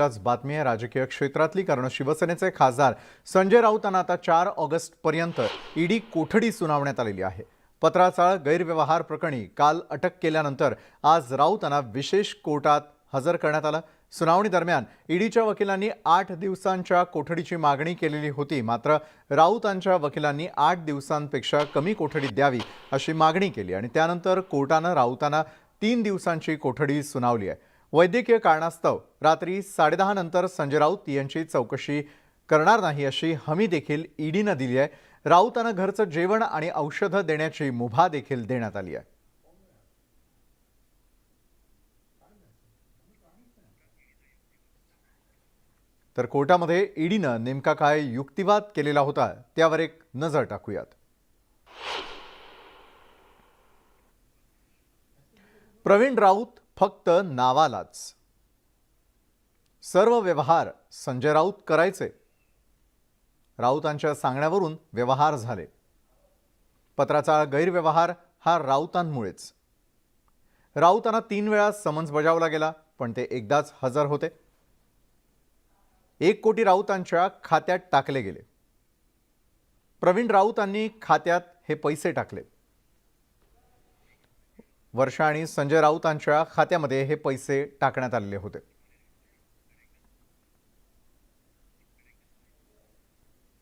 आज बातमी आहे राजकीय क्षेत्रातली कारण शिवसेनेचे खासदार संजय राऊतांना आता चार ऑगस्ट पर्यंत ईडी कोठडी सुनावण्यात आलेली आहे. पत्राचाळ गैरव्यवहार प्रकरणी काल अटक केल्यानंतर आज राऊतांना विशेष कोर्टात हजर करण्यात आलं. सुनावणी दरम्यान ईडीच्या वकिलांनी आठ दिवसांच्या कोठडीची मागणी केलेली होती मात्र राऊतांच्या वकिलांनी आठ दिवसांपेक्षा कमी कोठडी द्यावी अशी मागणी केली आणि त्यानंतर कोर्टानं राऊतांना तीन दिवसांची कोठडी सुनावली आहे. वैद्यकीय कारणास्तव रात्री साडेदहा नंतर संजय राऊत यांची चौकशी करणार नाही अशी हमी देखील ईडीनं दिली आहे. राऊतांना घरचं जेवण आणि औषधं देण्याची मुभा देखील देण्यात आली आहे. तर कोर्टामध्ये ईडीनं नेमका काय युक्तिवाद केलेला होता त्यावर एक नजर टाकूयात. प्रवीण राऊत फक्त नावालाच. सर्व व्यवहार संजय राऊत करायचे. राऊतांच्या सांगण्यावरून व्यवहार झाले. पत्राचा गैरव्यवहार हा राऊतांमुळेच. राऊतांना तीन वेळा समन्स बजावला गेला पण ते एकदाच हजर होते. एक कोटी राऊतांच्या खात्यात टाकले गेले. प्रवीण राऊतांनी खात्यात हे पैसे टाकले. वर्षा आणि संजय राऊतांच्या खात्यामध्ये हे पैसे टाकण्यात आलेले होते.